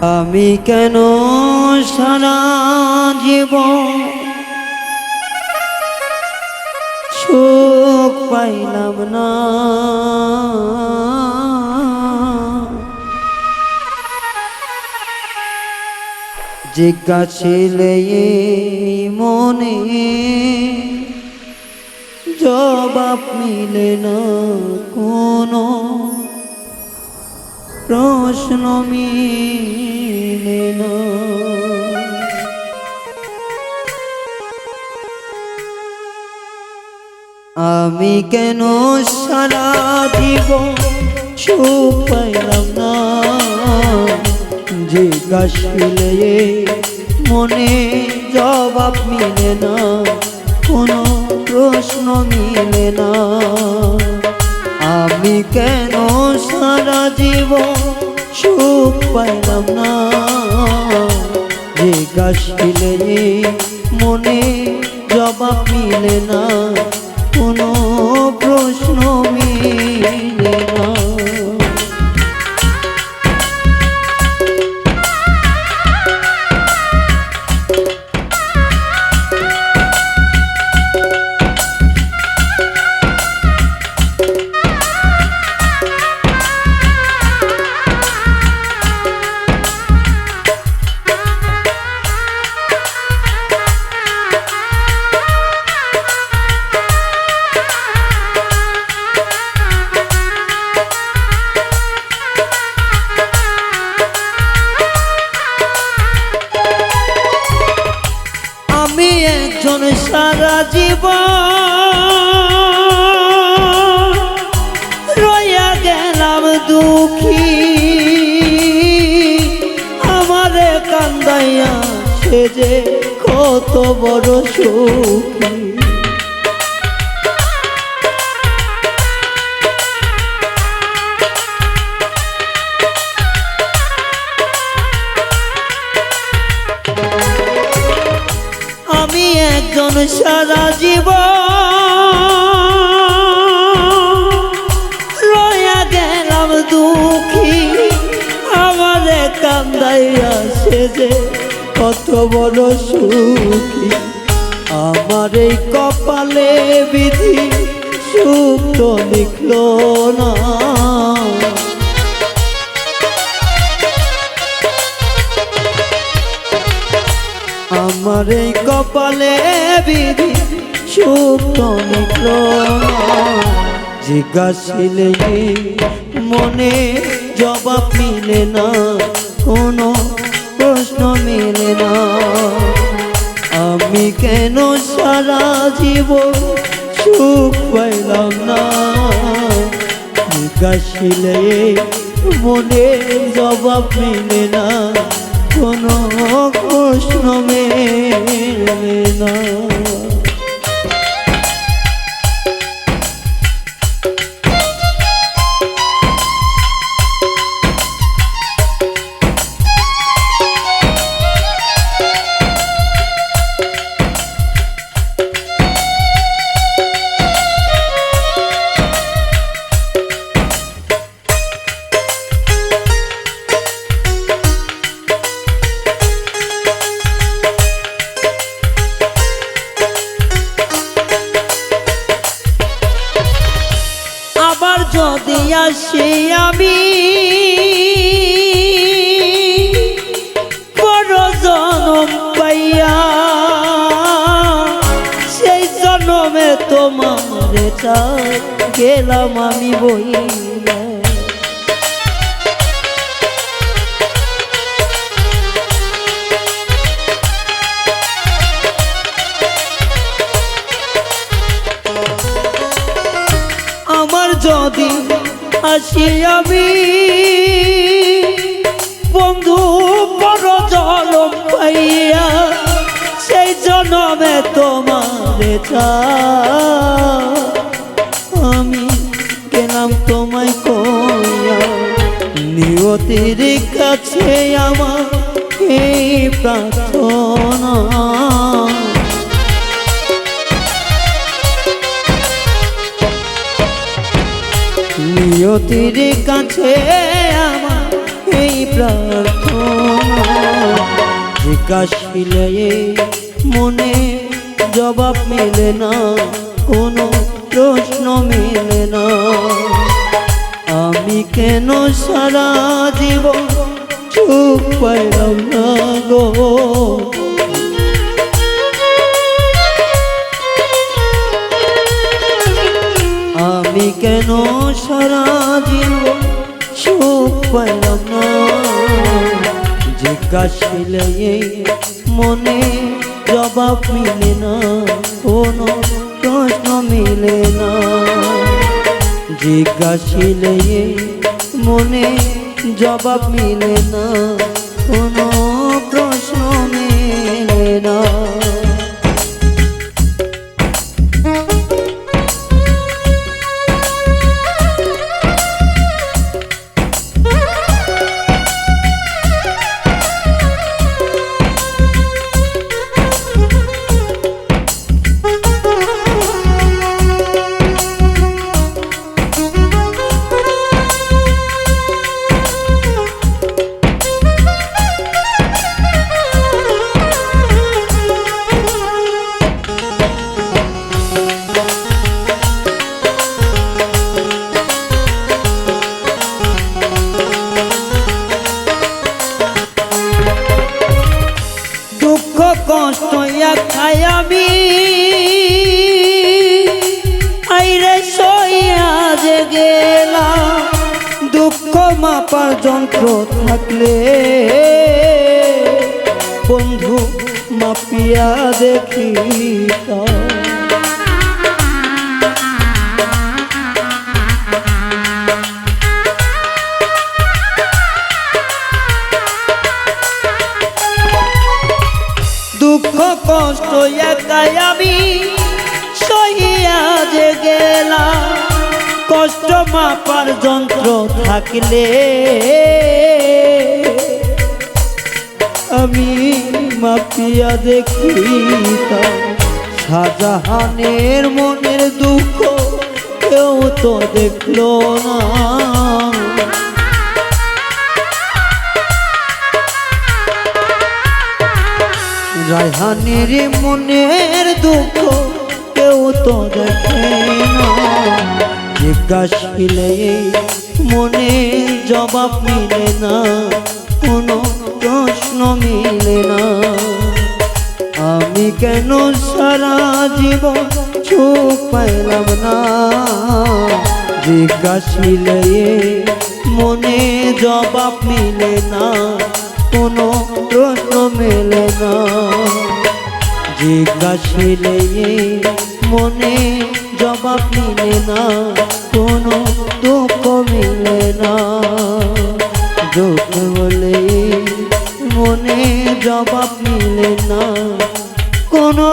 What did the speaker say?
আমি কেন সারা জীবন সুখ পাইলাম না? জিজ্ঞাসিলে মনে জবাব মিলে না কোনো। প্রশ্ন মিলে না। আমি কেন সারা জীবন সুখ না? জিজ্ঞাসিলে মনে জবাব মিলে না, কোনো প্রশ্ন মিলে না। আমি কেন সারা জীবন সুখ পাইলাম না? যে জিজ্ঞাসিলে মনে জবাব মিলে না, কোনো প্রশ্ন মিলে না। আমি একজন সারা জীবন রইয়া গেলাম দুঃখী। আমার কান্দাইয়া সে যে কত বড় সুখী। বড় সুখী। আমার এই কপালে বিধি সুখ তো লিখল না। আমার এই কপালে বিধি সুখ নিকল জিজ্ঞাসিলে মনে জবাব মিলে না। কোনো প্রশ্ন মিলে না। কেন সারা জীবন সুখ পাইলাম না? জিজ্ঞাসিলে মনে জবাব মিলে না, কোনো প্রশ্ন মেলে না। আসি আমি। বড় জনম পাইয়া সেই জনমে তোমার গেলাম আমি বইয়া। আসি আমি। বন্ধু বড় জলম পাইয়া সেই জনমে তোমার আমি গেলাম তোমায় কইয়া, নিয়তির কাছে আমার এই প্রার্থনা। নিয়তির কাছে আমার এই প্রার্থনা। জিজ্ঞাসিলে মনে জবাব মেলে না, কোনো প্রশ্ন মেলে না। আমি কেন সারা জীবন চুপ পাইলাম না গো? আমি কেন সারা জিজ্ঞাসিলে মনে জবাব মিলে না, কোনো প্রশ্ন মিলে না। জিজ্ঞাসিলে মনে জবাব মিলে না, কোনো প্রশ্ন মেলে না। মাপার যন্ত্র থাকলে বন্ধু মাপিয়া দেখি দুঃখ কষ্ট একাই আমি মাপার যন্ত্র থাকলে আমি মাপিয়া দেখি শাহজাহানের মনের দুঃখ কেউ তো দেখল না। রায়হানের মনের দুঃখ কেউ তো দেখে না। জিজ্ঞাসিলে, মনে জবাব মিলে না, কোনো প্রশ্ন মিলে না। আমি কেন সারা জীবন চুপ পাইলাম না? জিজ্ঞাসিলে, মনে জবাব মিলে না, কোনো প্রশ্ন মেলে না। জিজ্ঞাসিলে, মনে জবাব মিলে না কোনো দুঃখ মিলে না। দুঃখ বলে মনে জবাব মিলে না কোনো